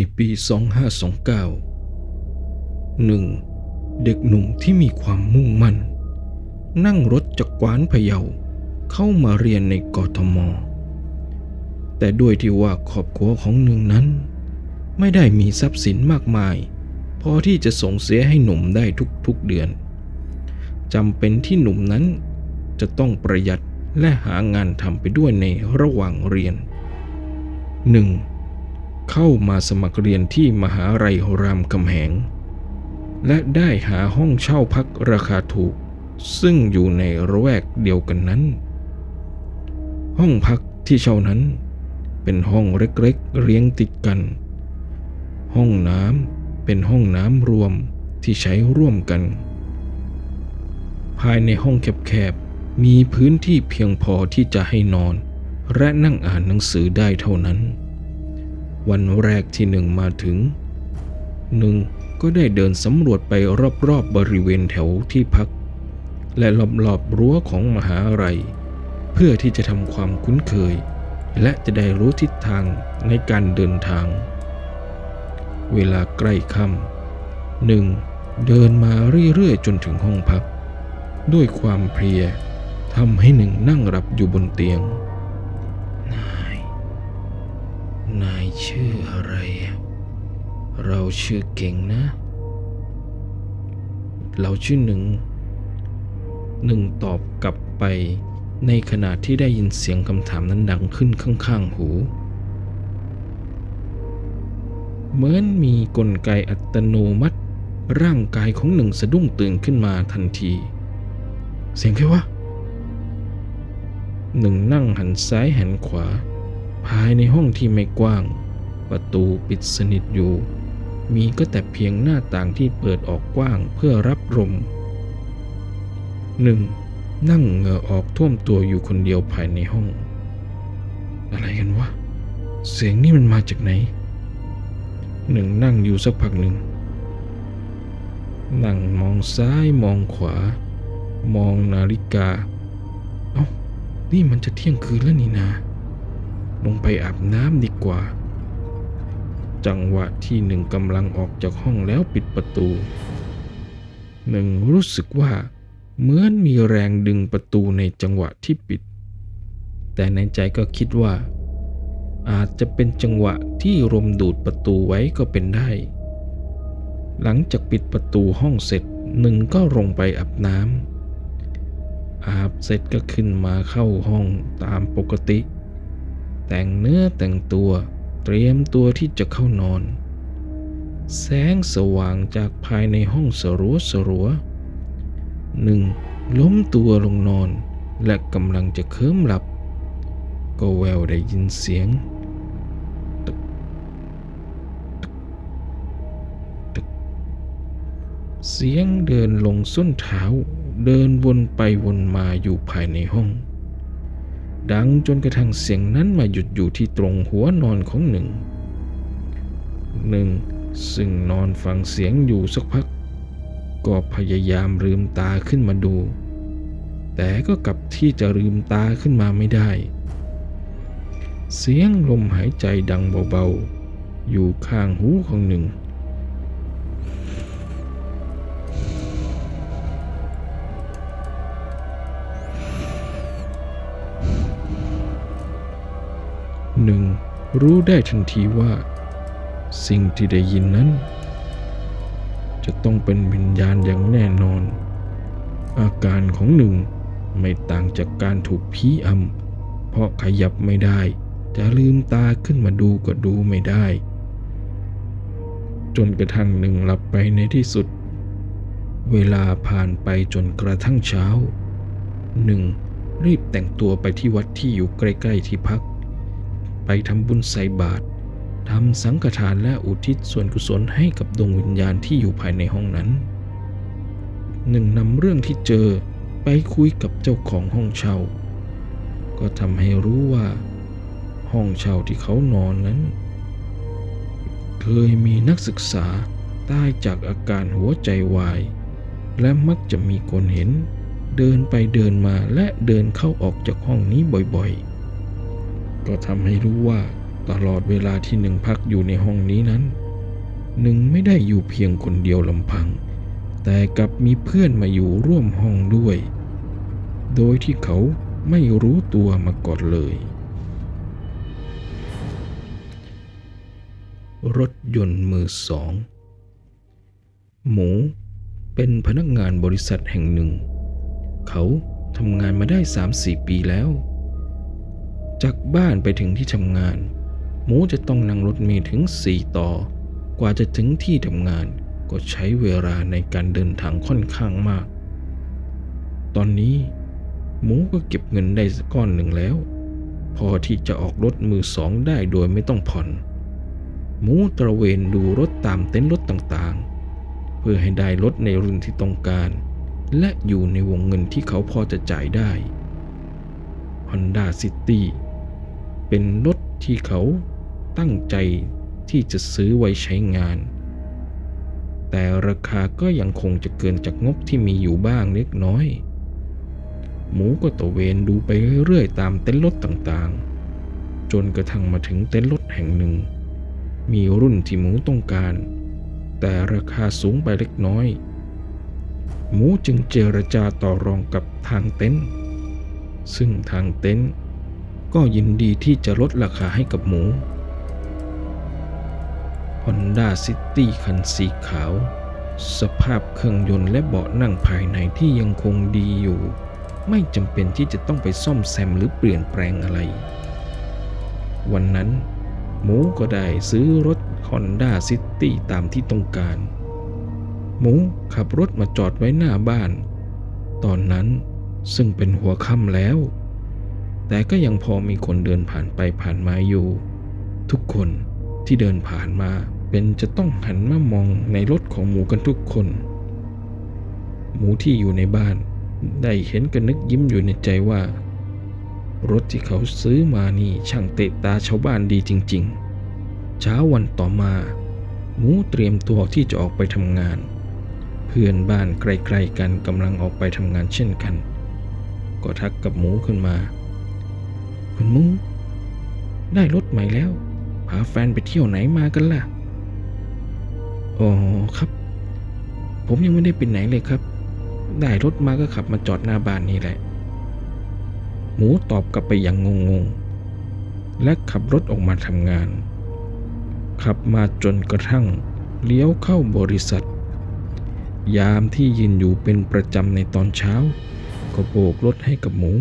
ในปี 2529หนึ่งเด็กหนุ่มที่มีความมุ่งมั่น นั่งรถจากกวานพะเยาเข้ามาเรียนในกทม แต่ด้วยที่ว่าครอบครัวของหนึ่งนั้น ไม่ได้มีทรัพย์สินมากมาย พอที่จะส่งเสียให้หนุ่มได้ทุกๆเดือนจำเป็นที่หนุ่มนั้นจะต้องประหยัดและหางานทำไปด้วยในระหว่างเรียน 1. เข้ามาสมัครเรียนที่มหาลัยรามคำแหง และได้หาห้องเช่าพักราคาถูก ซึ่งอยู่ในระแวกเดียวกันนั้น ห้องพักที่เช่านั้น เป็นห้องเล็กๆเรียงติดกัน ห้องน้ำเป็นห้องน้ำรวมที่ใช้ร่วมกัน ภายในห้องแคบๆมีพื้นที่เพียงพอที่จะให้นอน และนั่งอ่านหนังสือได้เท่านั้น วันแรกที่หนึ่งมาถึงหนึ่งก็ได้เดินสำรวจไปรอบๆบบริเวณแถวที่พัก และรอบๆรั้วของมหาลัย เพื่อที่จะทำความคุ้นเคย และจะได้รู้ทิศทางในการเดินทาง เวลาใกล้ค่ำหนึ่งเดินมาเรื่อยๆจนถึงห้องพัก ด้วยความเพลียทำให้หนึ่งนั่งหลับอยู่บนเตียง นาย นาย ชื่ออะไร เราชื่อเก่งนะ เราชื่อหนึ่ง หนึ่งตอบกลับไปในขณะที่ได้ยินเสียงคำถามนั้นดังขึ้นข้างๆหู เหมือนมีกลไกอัตโนมัติ ร่างกายของหนึ่งสะดุ้งตื่นขึ้นมาทันที เสียงแค่ว่าหนึ่งนั่งหันซ้ายหันขวา ภายในห้องที่ไม่กว้าง ประตูปิดสนิทอยู่ มีก็แต่เพียงหน้าต่างที่เปิดออกกว้างเพื่อรับลมหนึ่งนั่งเหงื่อออกท่วมตัวอยู่คนเดียวภายในห้อง อะไรกันวะ เสียงนี่มันมาจากไหนหนึ่งนั่งอยู่สักพักหนึ่ง นั่งมองซ้ายมองขวา มองนาฬิกา เอ้า นี่มันจะเที่ยงคืนแล้วนี่นา ลงไปอาบน้ำดีกว่า จังหวะที่หนึ่งกำลังออกจากห้องแล้วปิดประตูหนึ่งรู้สึกว่าเหมือนมีแรงดึงประตูในจังหวะที่ปิด แต่ในใจก็คิดว่า อาจจะเป็นจังหวะที่ลมดูดประตูไว้ก็เป็นได้ หลังจากปิดประตูห้องเสร็จหนึ่งก็ลงไปอาบน้ำอาบเสร็จก็ขึ้นมาเข้าห้องตามปกติ แต่งเนื้อแต่งตัว เตรียมตัวที่จะเข้านอน แสงสว่างจากภายในห้องสรัวสรัวหนึ่งล้มตัวลงนอนและกำลังจะเคลิ้มหลับ ก็แววได้ยินเสียงเสียงเดินลงส้นเท้าเดินวนไปวนมาอยู่ภายในห้อง ดังจนกระทั่งเสียงนั้นมาหยุดอยู่ที่ตรงหัวนอนของหนึ่ง หนึ่งซึ่งนอนฟังเสียงอยู่สักพัก ก็พยายามลืมตาขึ้นมาดู แต่ก็กลับที่จะลืมตาขึ้นมาไม่ได้ เสียงลมหายใจดังเบาๆ อยู่ข้างหูของหนึ่ง หนึ่งรู้ได้ทันทีว่า สิ่งที่ได้ยินนั้น จะต้องเป็นวิญญาณอย่างแน่นอน อาการของหนึ่งไม่ต่างจากการถูกผีอำเพราะขยับไม่ได้ จะลืมตาขึ้นมาดูก็ดูไม่ได้ จนกระทั่งหนึ่งหลับไปในที่สุด เวลาผ่านไปจนกระทั่งเช้าหนึ่งรีบแต่งตัวไปที่วัดที่อยู่ใกล้ ๆ ที่พัก ไปทำบุญใส่บาตรทำสังฆทานและอุทิศส่วนกุศลให้กับดวงวิญญาณที่อยู่ภายในห้องนั้นหนึ่งนำเรื่องที่เจอไปคุยกับเจ้าของห้องเช่า ก็ทำให้รู้ว่า ห้องเช่าที่เขานอนนั้น เคยมีนักศึกษาตายจากอาการหัวใจวาย และมักจะมีคนเห็น เดินไปเดินมาและเดินเข้าออกจากห้องนี้บ่อยๆ ก็ทำให้รู้ว่าตลอดเวลาที่หนึ่งพักอยู่ในห้องนี้นั้น หนึ่งไม่ได้อยู่เพียงคนเดียวลำพัง แต่กลับมีเพื่อนมาอยู่ร่วมห้องด้วย โดยที่เขาไม่รู้ตัวมาก่อนเลย รถยนต์มือสอง หมูเป็นพนักงานบริษัทแห่งหนึ่ง เขาทำงานมาได้ 3-4 ปีแล้ว จากบ้านไปถึงที่ทำงาน หมูจะต้องนั่งรถเมล์ถึง 4 ต่อ กว่าจะถึงที่ทำงาน ก็ใช้เวลาในการเดินทางค่อนข้างมาก ตอนนี้ หมูก็เก็บเงินได้สักก้อนหนึ่งแล้ว พอที่จะออกรถมือสองได้โดยไม่ต้องผ่อน หมูตระเวนดูรถตามเต็นท์รถต่างๆ เพื่อให้ได้รถในรุ่นที่ต้องการ และอยู่ในวงเงินที่เขาพอจะจ่ายได้ Honda City เป็นรถที่เขาตั้งใจที่จะซื้อไว้ใช้งาน แต่ราคาก็ยังคงจะเกินจากงบที่มีอยู่บ้างเล็กน้อย หมูก็ตะเวนดูไปเรื่อยๆตามเต็นท์รถต่างๆ จนกระทั่งมาถึงเต็นท์รถแห่งหนึ่ง มีรุ่นที่หมูต้องการ แต่ราคาสูงไปเล็กน้อย หมูจึงเจรจาต่อรองกับทางเต็นท์ซึ่งทางเต็นท์ ก็ยินดีที่จะลดราคาให้กับหมู Honda City คันสีขาว สภาพเครื่องยนต์และเบาะนั่งภายในที่ยังคงดีอยู่ ไม่จำเป็นที่จะต้องไปซ่อมแซมหรือเปลี่ยนแปลงอะไร วันนั้น หมูก็ได้ซื้อรถ Honda City ตามที่ต้องการ หมูขับรถมาจอดไว้หน้าบ้าน ตอนนั้นซึ่งเป็นหัวค่ำแล้ว แต่ก็ยังพอมีคนเดินผ่านไปผ่านมาอยู่ ทุกคนที่เดินผ่านมาเป็นจะต้องหันมามองในรถของหมูกันทุกคน หมูที่อยู่ในบ้าน ได้เห็นกันนึกยิ้มอยู่ในใจว่า รถที่เขาซื้อมานี่ช่างเตะตาชาวบ้านดีจริง ๆ เช้าวันต่อมา หมูเตรียมตัวที่จะออกไปทำงาน เพื่อนบ้านใกล้ๆกันกำลังออกไปทำงานเช่นกัน ก็ทักกับหมูขึ้นมา คุณหมูได้รถใหม่แล้ว พาแฟนไปเที่ยวไหนมากันล่ะอ๋อครับ ผมยังไม่ได้ไปไหนเลยครับ ได้รถมาก็ขับมาจอดหน้าบ้านนี่แหละ หมูตอบกลับไปอย่างงงๆและขับรถออกมาทำงาน ขับมาจนกระทั่งเลี้ยวเข้าบริษัท ยามที่ยืนอยู่เป็นประจำในตอนเช้า ก็โบกรถให้กับหมู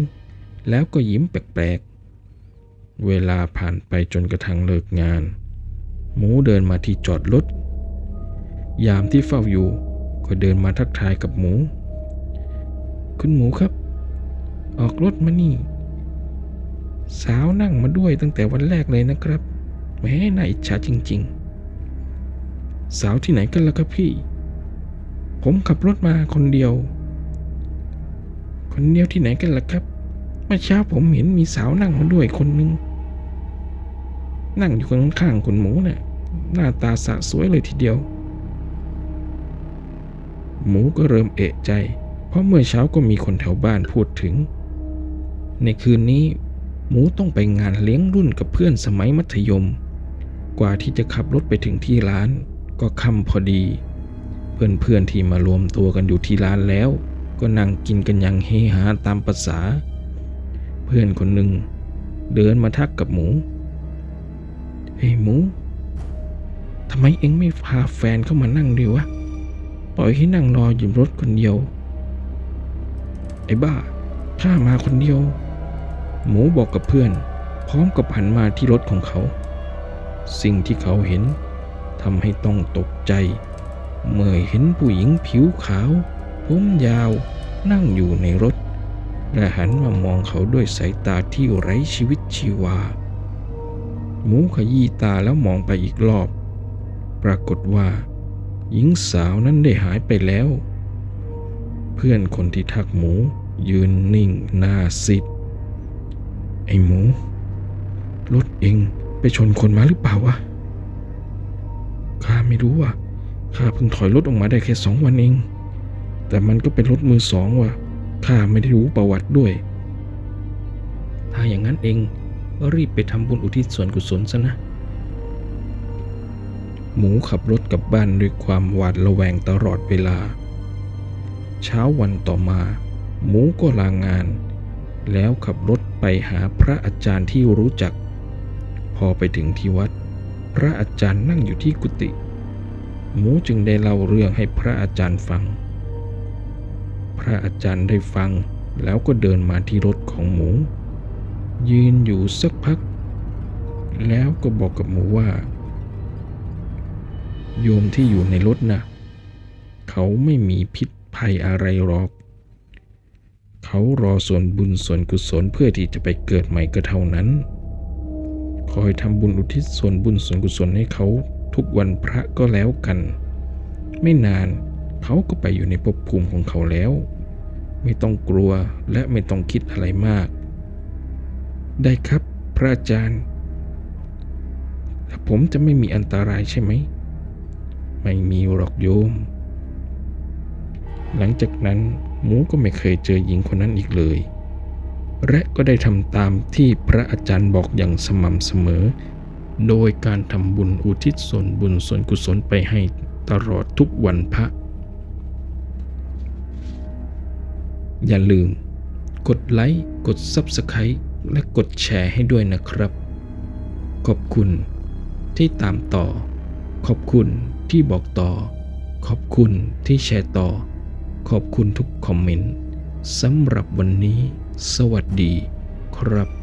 แล้วก็ยิ้มแปลก เวลาผ่านไปจนกระทั่งเลิกงาน หมูเดินมาที่จอดรถ ยามที่เฝ้าอยู่ ก็เดินมาทักทายกับหมู คุณหมูครับ ออกรถมานี่ สาวนั่งมาด้วยตั้งแต่วันแรกเลยนะครับแม้น่าอิจฉาจริง ๆ สาวที่ไหนกันล่ะครับพี่ ผมขับรถมาคนเดียว คนเดียวที่ไหนกันล่ะครับเมื่อเช้าผมเห็นมีสาวนั่งมาด้วยคนหนึ่ง นั่งอยู่ข้างๆคุณหมูเนะ่ะหน้าตาสะสวยเลยทีเดียว หมูก็เริ่มเอะใจ เพราะเมื่อเช้าก็มีคนแถวบ้านพูดถึง ในคืนนี้ หมูต้องไปงานเลี้ยงรุ่นกับเพื่อนสมัยมัธยม กว่าที่จะขับรถไปถึงที่ร้าน ก็ค่ำพอดี เพื่อนๆที่มารวมตัวกันอยู่ที่ร้านแล้ว ก็นั่งกินกันอย่างเฮฮาตามประษา เพื่อนคนหนึ่งเดินมาทักกับหมู เฮ้ยหมูทำไมเอ็งไม่พาแฟนเข้ามานั่งดีวะ ปล่อยให้นั่งรออยู่รถคนเดียว ไอ้บ้า ข้ามาคนเดียว หมูบอกกับเพื่อน พร้อมกับหันมาที่รถของเขา สิ่งที่เขาเห็นทำให้ต้องตกใจ เมื่อเห็นผู้หญิงผิวขาว ผมยาว นั่งอยู่ในรถ และหันมามองเขาด้วยสายตาที่ไร้ชีวิตชีวา หมูขยี้ตาแล้วมองไปอีกรอบ ปรากฏว่า หญิงสาวนั้นได้หายไปแล้ว เพื่อนคนที่ทักหมู ยืนนิ่งหน้าซิดไอ้หมู รถเองไปชนคนมาหรือเปล่าวะข้าไม่รู้อะข้าเพิ่งถอยรถออกมาได้แค่สองวันเอง แต่มันก็เป็นรถมือสองว่ะข้าไม่ได้รู้ประวัติด้วย ถ้าอย่างนั้นเอง รีบไปทำบุญอุทิศส่วนกุศลซะนะ หมูขับรถกลับบ้านด้วยความหวาดระแวงตลอดเวลา เช้าวันต่อมา หมูก็ลางาน แล้วขับรถไปหาพระอาจารย์ที่รู้จัก พอไปถึงที่วัด พระอาจารย์นั่งอยู่ที่กุฏิหมูจึงได้เล่าเรื่องให้พระอาจารย์ฟัง พระอาจารย์ได้ฟังแล้วก็เดินมาที่รถของหมู ยืนอยู่สักพัก แล้วก็บอกกับหมูว่า โยมที่อยู่ในรถนะเขาไม่มีพิษภัยอะไรหรอก เขารอส่วนบุญส่วนกุศลเพื่อที่จะไปเกิดใหม่ก็เท่านั้น คอยทำบุญอุทิศส่วนบุญส่วนกุศลให้เขาทุกวันพระก็แล้วกัน ไม่นานเขาก็ไปอยู่ในภพภูมิของเขาแล้ว ไม่ต้องกลัวและไม่ต้องคิดอะไรมาก ได้ครับ พระอาจารย์ แล้วผมจะไม่มีอันตรายใช่ไหม ไม่มีหรอกโยม หลังจากนั้นหมูก็ไม่เคยเจอหญิงคนนั้นอีกเลย และก็ได้ทำตามที่พระอาจารย์บอกอย่างสม่ำเสมอ โดยการทำบุญอุทิศส่วนบุญส่วนกุศลไปให้ตลอดทุกวันพระ อย่าลืม กดไลค์ กด Subscribe และกดแชร์ให้ด้วยนะครับ ขอบคุณที่ตามต่อ ขอบคุณที่บอกต่อ ขอบคุณที่แชร์ต่อ ขอบคุณทุกคอมเมนต์สำหรับวันนี้ สวัสดีครับ